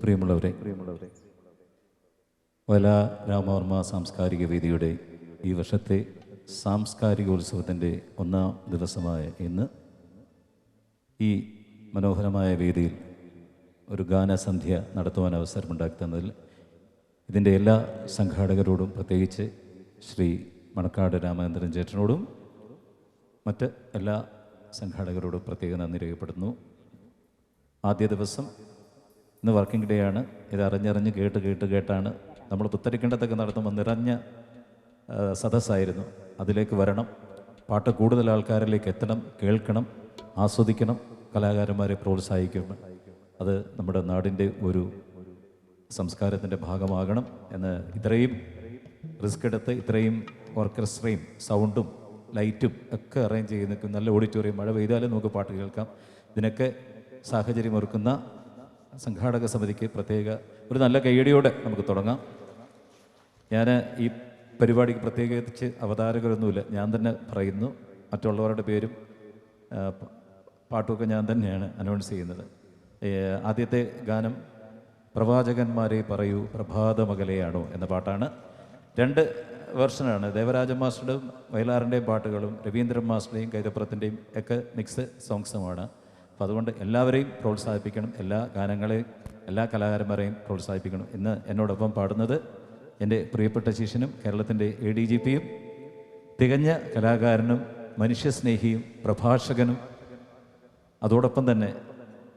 പ്രിയമുള്ളവരെ പ്രിയമുള്ളവരെ വല രാമവർമ്മ സാംസ്കാരിക വേദിയുടെ ഈ വർഷത്തെ സാംസ്കാരിക ഉത്സവത്തിന്റെ ഒന്നാം ദിവസമായ ഇന്ന് ഈ മനോഹരമായ വേദിയിൽ ഒരു ഗാനസന്ധ്യ നടത്തുവാൻ അവസരമുണ്ടാക്കി തന്നതിൽ ഇതിന്റെ എല്ലാ സംഘാടകരോടും പ്രത്യേകിച്ച് ശ്രീ മണക്കാട് രാമചന്ദ്രൻ ചേട്ടനോടും മറ്റ് എല്ലാ സംഘാടകരോടും പ്രത്യേക നന്ദി രേഖപ്പെടുത്തുന്നു. ആദ്യ ദിവസം ഇന്ന് വർക്കിംഗ് ഡേ ആണ്. ഇത് അറിഞ്ഞറിഞ്ഞ് കേട്ട് കേട്ട് കേട്ടാണ്. നമ്മൾ പുത്തരിക്കണ്ടത്തൊക്കെ നടത്തുമ്പോൾ നിറഞ്ഞ സദസ്സായിരുന്നു. അതിലേക്ക് വരണം. പാട്ട് കൂടുതൽ ആൾക്കാരിലേക്ക് എത്തണം കേൾക്കണം ആസ്വദിക്കണം കലാകാരന്മാരെ പ്രോത്സാഹിക്കണം അത് നമ്മുടെ നാടിന്റെ ഒരു സംസ്കാരത്തിന്റെ ഭാഗമാകണം എന്ന് ഇത്രയും റിസ്ക് എടുത്ത് ഇത്രയും ഓർക്കസ്ട്രയും സൗണ്ടും ലൈറ്റും ഒക്കെ അറേഞ്ച് ചെയ്ത് നല്ല ഓഡിറ്റോറിയം. മഴ പെയ്താലും നമുക്ക് പാട്ട് കേൾക്കാം. ഇതിനൊക്കെ സാഹചര്യമൊരുക്കുന്ന സംഘാടക സമിതിക്ക് പ്രത്യേക ഒരു നല്ല കൈയടിയോടെ നമുക്ക് തുടങ്ങാം. ഞാൻ ഈ പരിപാടിക്ക് പ്രത്യേകിച്ച് അവതാരകരൊന്നുമില്ല. ഞാൻ തന്നെ പറയുന്നു. മറ്റുള്ളവരുടെ പേരും പാട്ടുമൊക്കെ ഞാൻ തന്നെയാണ് അനൗൺസ് ചെയ്യുന്നത്. ആദ്യത്തെ ഗാനം പ്രവാചകന്മാരെ പറയൂ പ്രഭാതമകലെയാണോ എന്ന പാട്ടാണ്. രണ്ട് വേർഷനാണ്. ദേവരാജൻ മാസ്റ്ററുടെയും വയലാറിന്റെയും പാട്ടുകളും രവീന്ദ്രൻ മാസ്റ്ററുടെയും കൈതപ്പുറത്തിന്റെയും ഒക്കെ മിക്സ് സോങ്സുമാണ് അപ്പോൾ അതുകൊണ്ട് എല്ലാവരെയും പ്രോത്സാഹിപ്പിക്കണം എല്ലാ ഗാനങ്ങളെയും എല്ലാ കലാകാരന്മാരെയും പ്രോത്സാഹിപ്പിക്കണം ഇന്ന് എന്നോടൊപ്പം പാടുന്നത് എന്റെ പ്രിയപ്പെട്ട ശിഷ്യനും കേരളത്തിന്റെ എ ഡി ജി പിയും തികഞ്ഞ കലാകാരനും മനുഷ്യസ്നേഹിയും പ്രഭാഷകനും അതോടൊപ്പം തന്നെ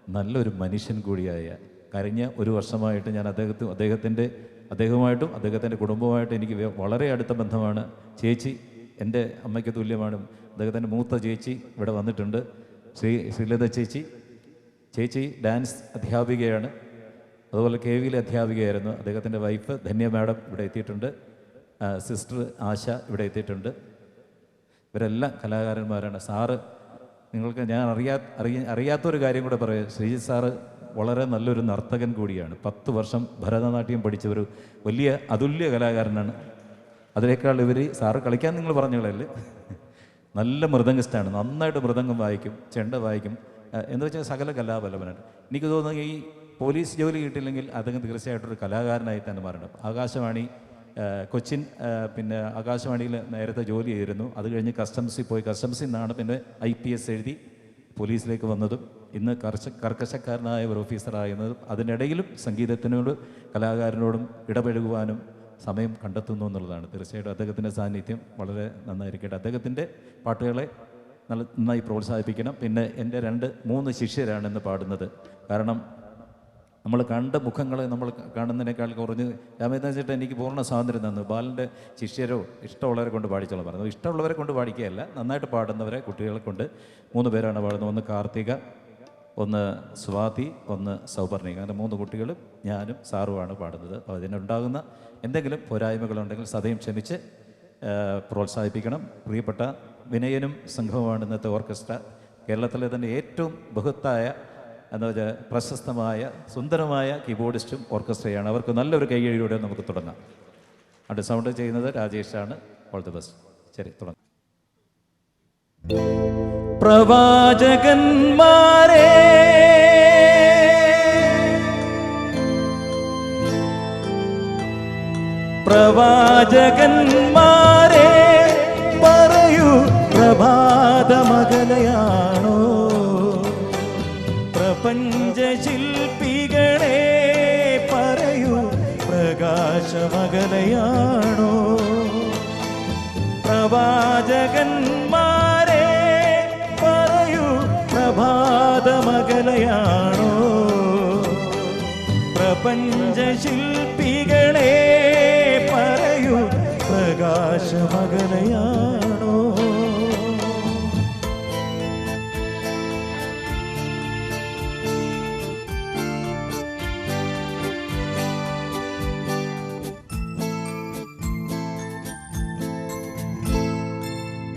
നല്ലൊരു മനുഷ്യൻ കൂടിയായ കഴിഞ്ഞ ഒരു വർഷമായിട്ട് ഞാൻ അദ്ദേഹത്തെ അദ്ദേഹത്തിന്റെ അദ്ദേഹവുമായിട്ടും അദ്ദേഹത്തിന്റെ കുടുംബവുമായിട്ടും എനിക്ക് വളരെ അടുത്ത ബന്ധമാണ് ചേച്ചി എന്റെ അമ്മയ്ക്ക് തുല്യമാണ് അദ്ദേഹത്തിന്റെ മൂത്ത ചേച്ചി ഇവിടെ വന്നിട്ടുണ്ട്. ശ്രീ ശ്രീലത ചേച്ചി ചേച്ചി ഡാൻസ് അധ്യാപികയാണ്. അതുപോലെ കെ വിയിലെ അധ്യാപികയായിരുന്നു. അദ്ദേഹത്തിന്റെ വൈഫ് ധന്യ മാഡം ഇവിടെ എത്തിയിട്ടുണ്ട്. സിസ്റ്റർ ആശ ഇവിടെ എത്തിയിട്ടുണ്ട്. ഇവരെല്ലാം കലാകാരന്മാരാണ്. സാറ് നിങ്ങൾക്ക് ഞാൻ അറിയാ അറിയ അറിയാത്തൊരു കാര്യം കൂടെ പറയാം. ശ്രീജിത്ത് സാറ് വളരെ നല്ലൊരു നർത്തകൻ കൂടിയാണ്. പത്ത് വർഷം ഭരതനാട്യം പഠിച്ച ഒരു വലിയ അതുല്യ കലാകാരനാണ്. അതിനേക്കാൾ ഇവർ സാറ് കളിക്കാൻ നിങ്ങൾ പറഞ്ഞോളല്ലേ നല്ല മൃദംഗസ്ഥാണ് നന്നായിട്ട് മൃദംഗം വായിക്കും ചെണ്ട വായിക്കും. എന്ന് വെച്ചാൽ സകല കലാബലവനാണ് എനിക്ക് തോന്നുന്നു ഈ പോലീസ് ജോലി കിട്ടില്ലെങ്കിൽ അദ്ദേഹം തീർച്ചയായിട്ടും ഒരു കലാകാരനായി തന്നെ മാറണം ആകാശവാണി കൊച്ചിൻ പിന്നെ ആകാശവാണിയിൽ നേരത്തെ ജോലി ചെയ്തിരുന്നു. അത് കഴിഞ്ഞ് കസ്റ്റംസിൽ പോയി. കസ്റ്റംസിൽ നിന്നാണ് പിന്നെ ഐ പി എസ് എഴുതി പോലീസിലേക്ക് വന്നതും. ഇന്ന് കർശ കർക്കശക്കാരനായ ഒരു ഓഫീസറായിരുന്നതും. അതിനിടയിലും സംഗീതത്തിനോട് കലാകാരനോടും ഇടപഴകുവാനും സമയം കണ്ടെത്തുന്നു എന്നുള്ളതാണ്. തീർച്ചയായിട്ടും അദ്ദേഹത്തിന്റെ സാന്നിധ്യം വളരെ നന്നായിരിക്കട്ടെ. അദ്ദേഹത്തിന്റെ പാട്ടുകളെ നല്ല നന്നായി പ്രോത്സാഹിപ്പിക്കണം. പിന്നെ എന്റെ രണ്ട് മൂന്ന് ശിഷ്യരാണ് ഇന്ന് പാടുന്നത്. കാരണം നമ്മൾ കണ്ട മുഖങ്ങളെ നമ്മൾ കാണുന്നതിനേക്കാൾ കുറഞ്ഞ് രാമേന്ദ്രൻ ചേട്ടൻ എനിക്ക് പൂർണ സ്വാതന്ത്ര്യം തന്നു. ബാലന്റെ ശിഷ്യരോ ഇഷ്ടമുള്ളവരെ കൊണ്ട് പാടിച്ചോളാം പറഞ്ഞു. ഇഷ്ടമുള്ളവരെ കൊണ്ട് പാടിക്കുകയല്ല നന്നായിട്ട് പാടുന്നവരെ കുട്ടികളെ കൊണ്ട് മൂന്ന് പേരാണ് പാടുന്നത്. ഒന്ന് കാർത്തിക ഒന്ന് സ്വാതി ഒന്ന് സൗപർണിക. അങ്ങനെ മൂന്ന് കുട്ടികളും ഞാനും സാറുമാണ് പാടുന്നത്. അതിനുണ്ടാകുന്ന എന്തെങ്കിലും പോരായ്മകളുണ്ടെങ്കിൽ സദയം ക്ഷമിച്ച് പ്രോത്സാഹിപ്പിക്കണം. പ്രിയപ്പെട്ട വിനയനും സംഘവുമാണ് ഇന്നത്തെ ഓർക്കസ്ട്ര. കേരളത്തിലെ തന്നെ ഏറ്റവും ബഹുത്തായ എന്താ വെച്ചാൽ പ്രശസ്തമായ സുന്ദരമായ കീബോർഡിസ്റ്റും ഓർക്കസ്ട്രയാണ്. അവർക്ക് നല്ലൊരു കൈയടിയോടെ നമുക്ക് തുടങ്ങാം. അടുത്ത സൗണ്ട് ചെയ്യുന്നത് രാജേഷാണ്. All the best. ശരി തുടങ്ങാം. പ്രവാചകന്മാരെ. പ്രവാചകന്മാരെ പറയൂ പ്രഭാതമകലയാണോ? പ്രപഞ്ച ശില്പികളെ പറയൂ പ്രകാശമകലയാണോ? പ്രവാചകന്മാരെ പ്രഭാതമകലയാണോ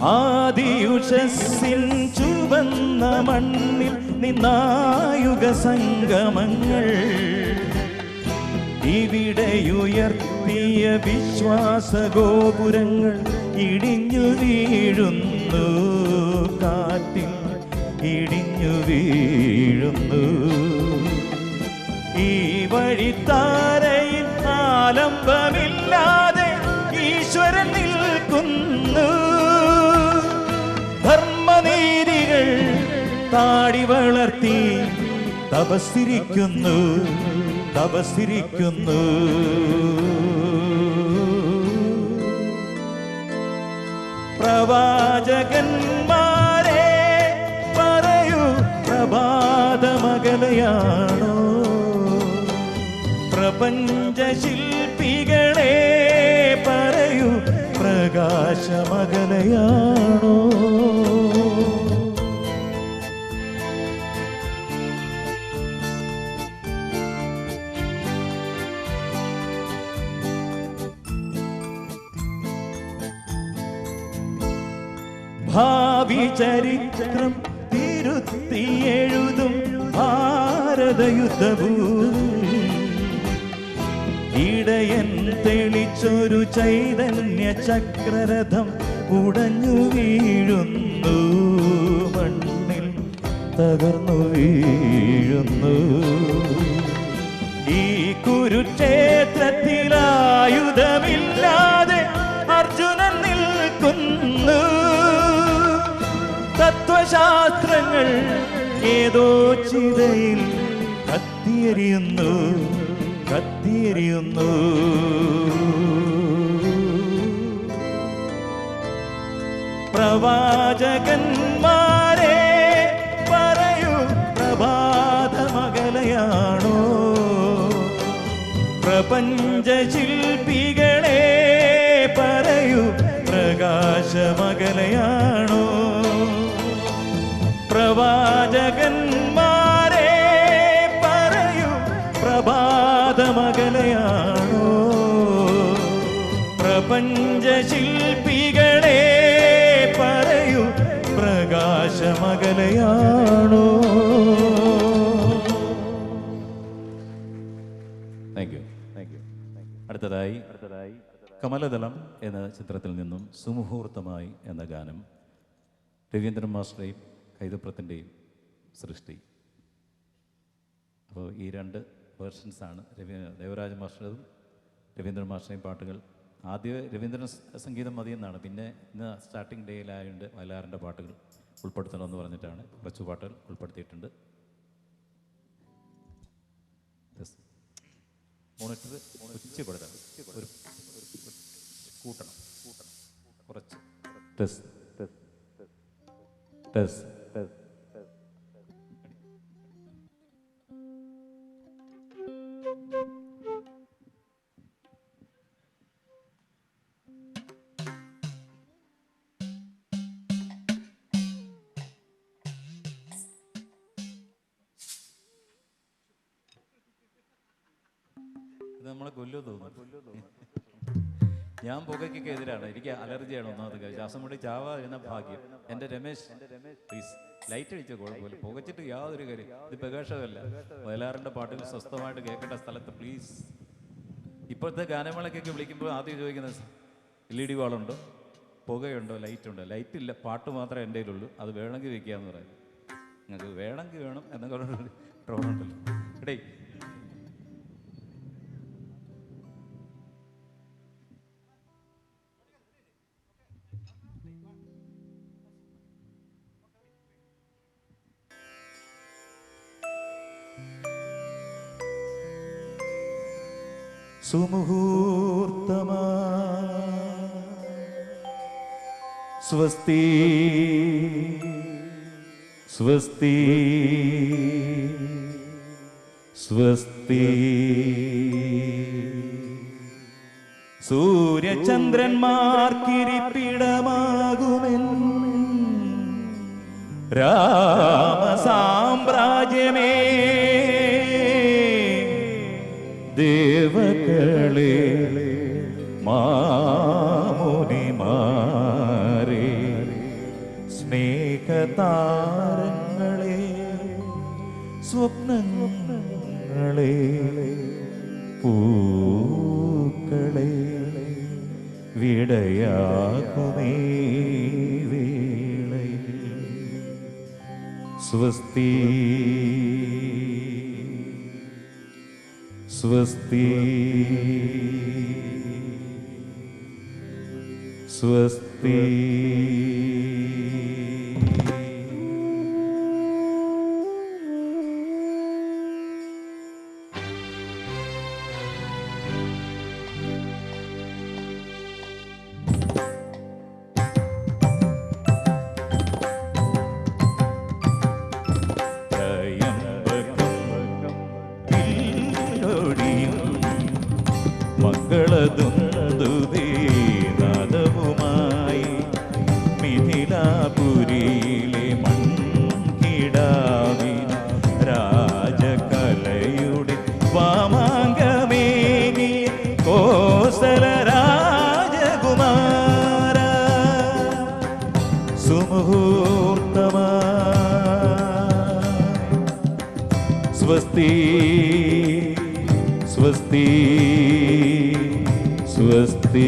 ആദിയുഷസ്സിൻ ചുവന്ന മണ്ണിൽ നിന്നായുഗ സംഗമങ്ങൾ. ഇവിടെയുയർത്തിയ വിശ്വാസഗോപുരങ്ങൾ ഇടിഞ്ഞു വീഴുന്നു. കാറ്റിൽ ഇടിഞ്ഞു വീഴുന്നു. ഈ വഴിത്താരയിൽ ആലംബമില്ലാതെ ഈശ്വരൻ നിൽക്കുന്നു. താടി വളർത്തി തപസ്സിരിക്കുന്നു തപസ്സിരിക്കുന്നു. പ്രവാചകന്മാരെ പറയൂ പ്രഭാതമകലയാണോ? പ്രപഞ്ചശില്പികളെ പറയൂ പ്രകാശമകലയാണോ? ചരിത്രം തിരുത്തി എഴുതും ഭാരതയുദ്ധഭൂമി ഇടയൻ തെളിച്ചൊരു ചൈതന്യ ചക്രരഥം ഉടഞ്ഞു വീഴുന്നു. മണ്ണിൽ തകർന്നു വീഴുന്നു. ഈ കുരുക്ഷേത്രത്തിൽ തത്വശാസ്ത്രങ്ങൾ ഏതോ ചിതയിൽ കത്തിയെരിയുന്നു കത്തിയെരിയുന്നു പ്രവാചകന്മാരെ പറയൂ പ്രഭാതമകലയാണോ? പ്രപഞ്ചശില്പികളെ പറയൂ പ്രകാശമകലയാണോ? പ്രവാചകന്മാരെ പറയൂ പ്രഭാതമകലയാണോ? പ്രപഞ്ച ശില്പികളെ പറയൂ പ്രകാശമകലയാണോ? താങ്ക് യു താങ്ക് യു അടുത്തതായി അടുത്തതായി കമലദളം എന്ന ചിത്രത്തിൽ നിന്നും സുമുഹൂർത്തമായി എന്ന ഗാനം രവീന്ദ്രൻ മാസ്റ്ററേയും കൈതപ്രത്തിന്റെയും സൃഷ്ടി. അപ്പോൾ ഈ രണ്ട് വേർഷൻസാണ് രവി ദേവരാജ മാസ്റ്ററും രവീന്ദ്രൻ മാസ്റ്ററേയും പാട്ടുകൾ. ആദ്യ രവീന്ദ്രൻ സംഗീതം സംഗീതം മതിയെന്നാണ് പിന്നെ ഇന്ന് സ്റ്റാർട്ടിംഗ് ഡേയിലായതുകൊണ്ട് വയലാറിന്റെ പാട്ടുകൾ ഉൾപ്പെടുത്തണമെന്ന് പറഞ്ഞിട്ടാണ് കുറച്ച് പാട്ടുകൾ ഉൾപ്പെടുത്തിയിട്ടുണ്ട്. മോണിറ്റർ ഉച്ച ഒരു- കൂട്ടണം. കൂട്ടണം. കുറച്ച്. ടെസ്റ്റ് ടെസ്റ്റ് ടെസ്റ്റ് ഇത് നമ്മളെ കൊല്ലോ തോന്നുന്നു? ഞാൻ പുകയ്ക്കൊക്കെ എതിരാണ്. എനിക്ക് അലർജിയാണ് ഒന്നാമത്. ശ്വാസം മുടി ചാവ എന്ന ഭാഗ്യം. എന്റെ രമേശ് പ്ലീസ് ലൈറ്റ് അടിച്ച കുഴപ്പമില്ല. പുകച്ചിട്ട് യാതൊരു കാര്യം ഇത് പ്രകാശമല്ല. വയലാറിന്റെ പാട്ടുകൾ സ്വസ്ഥമായിട്ട് കേൾക്കേണ്ട സ്ഥലത്ത് പ്ലീസ് ഇപ്പോഴത്തെ ഗാനമേളക്കൊക്കെ വിളിക്കുമ്പോൾ ആദ്യം ചോദിക്കുന്നത് എൽ ഇ ഡി വാളുണ്ടോ? പുകയുണ്ടോ? ലൈറ്റ് ഇല്ല. പാട്ട് മാത്രമേ എന്റെ കയ്യിലുള്ളൂ. അത് വേണമെങ്കിൽ വെക്കുക വെക്കാന്ന് പറയാം. നിങ്ങൾക്ക് വേണമെങ്കിൽ വേണം എന്നൊക്കെ ട്രോളുണ്ടല്ലോ എടേ സുമുഹൂർത്തമാ. സ്വസ്തി സ്വസ്തി സ്വസ്തി. സൂര്യചന്ദ്രന്മാർക്കിരിപ്പിടമാകുമെൻ രാമസാമ്രാജ്യമേ. ദേവകളെ മാമുനിമാരെ സ്നേഹതാരങ്ങളെ സ്വപ്നങ്ങളെ പൂക്കളെ വിടയാകുമേ വേളയിൽ. സ്വസ്തി സ്വസ്തി സ്വസ്തി രാജകലയുടെ വാമാങ്കമേനി കോസല രാജകുമാര സുമുഹൂർത്തമായി സ്വസ്തി സ്വസ്തി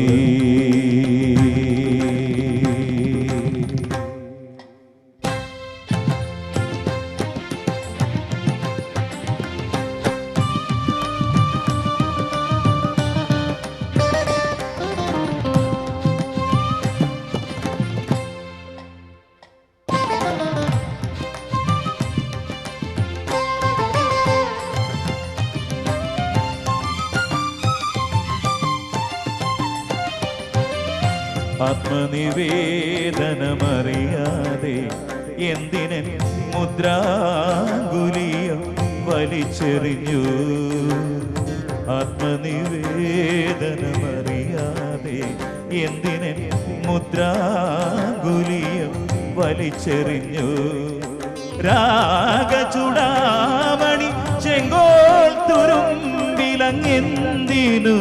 സ്വസ്തി ആത്മനിവേദനമറിയാതെ എന്തിനൻ മുദ്രാങ്കുലിയം വലിച്ചെറിഞ്ഞു? ആത്മനിവേദനമറിയാതെ എന്തിനൻ മുദ്രാങ്കുലിയം വലിച്ചെറിഞ്ഞു? രാഗചുടാമണി ചെങ്കോൾ തുരുമ്പിലങ്ങെന്തിനു?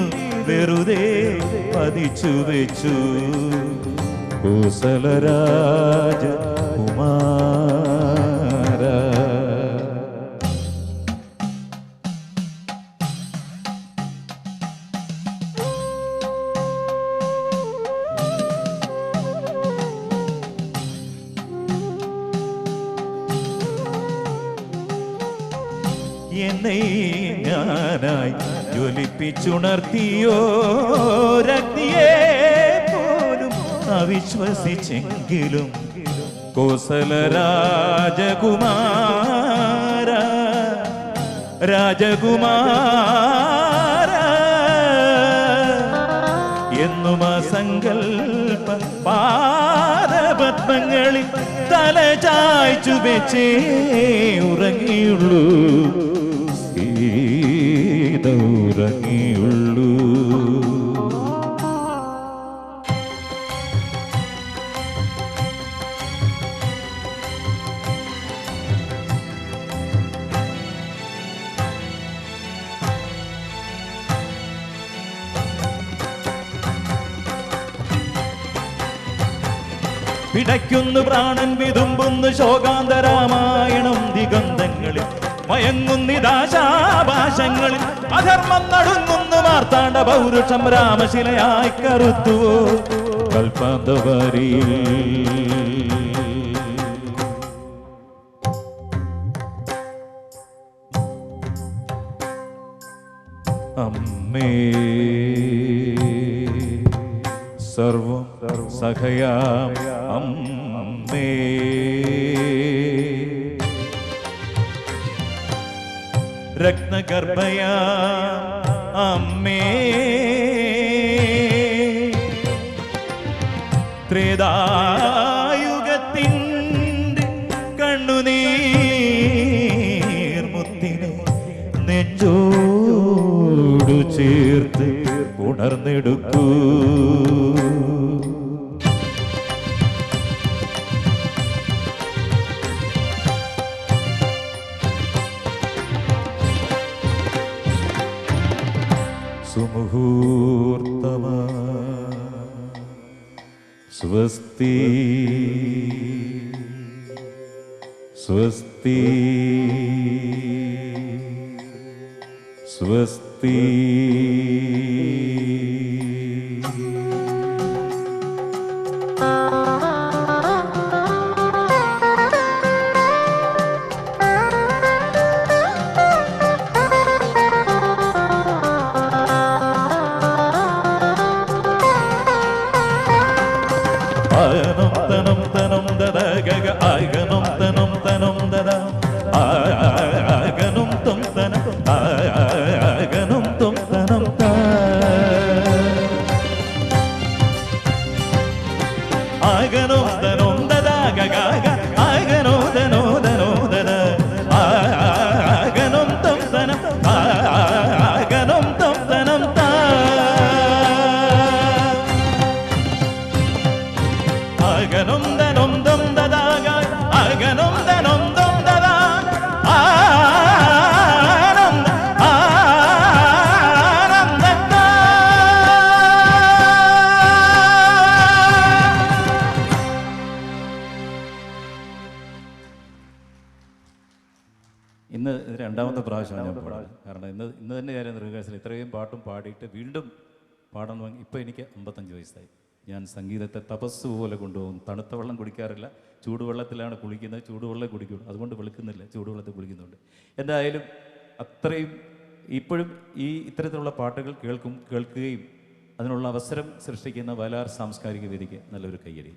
വെറുതെ പതിച്ചു വെച്ചു. കൂസലരാജ കുമാര. എന്നെ ഞാനായി ജ്വലിപ്പിച്ചുണർത്തിയോ? രക്തിയെ പോലും അവിശ്വസിച്ചെങ്കിലും കോസല രാജകുമാര രാജകുമാര എന്നും ആ പാദപത്മങ്ങളിൽ തല ചായ്ച്ചു വെച്ചേ ഉറങ്ങിയുള്ളൂ. സീത ഉറങ്ങിയുള്ളൂ പിടയ്ക്കുന്നു പ്രാണൻ വിതുമ്പുന്നു ശോകാന്തരാമായണം ദിഗന്ധങ്ങളിൽ. മയങ്ങുന്നിതാശാഭാഷങ്ങളിൽ അധർമ്മം നടുങ്ങുന്നു മാർത്താണ്ട പൗരുഷം രാമശിലയായി കറുത്തു. കൽപ്പാന്തവരിയിൽ. അമ്മേ സർവം സഖയാ അമ്മേ. രത്നഗർഭയാ. അമ്മേ. ത്രേതായുഗത്തിന്റെ കണ്ണുനീർമുത്തിനെ നെഞ്ചോടു ചേർത്ത് ഉണർന്നെടുക്കൂ. ഗനം I got off the ഇന്ന് രണ്ടാമത്തെ പ്രാവശ്യമാണ് ഞാൻ പാടുന്നത്. കാരണം ഇന്ന് ഇന്ന് തന്നെ ഞാൻ റിഹേഴ്സൽ ഇത്രയും പാട്ടും പാടിയിട്ട് വീണ്ടും പാടണം ഇപ്പോൾ എനിക്ക് അമ്പത്തഞ്ച് വയസ്സായി. ഞാൻ സംഗീതത്തെ തപസ് പോലെ കൊണ്ടുപോകും തണുത്ത വെള്ളം കുടിക്കാറില്ല. ചൂടുവെള്ളത്തിലാണ് കുളിക്കുന്നത്. ചൂടുവെള്ളം കുടിക്കുള്ളൂ അതുകൊണ്ട് വെളുക്കുന്നില്ല. ചൂടുവെള്ളത്തിൽ കുളിക്കുന്നുണ്ട്. എന്തായാലും അത്രയും ഇപ്പോഴും ഈ ഇത്തരത്തിലുള്ള പാട്ടുകൾ കേൾക്കും കേൾക്കുകയും അതിനുള്ള അവസരം സൃഷ്ടിക്കുന്ന വയലാർ സാംസ്കാരിക വേദിക്ക് നല്ലൊരു കയ്യടി.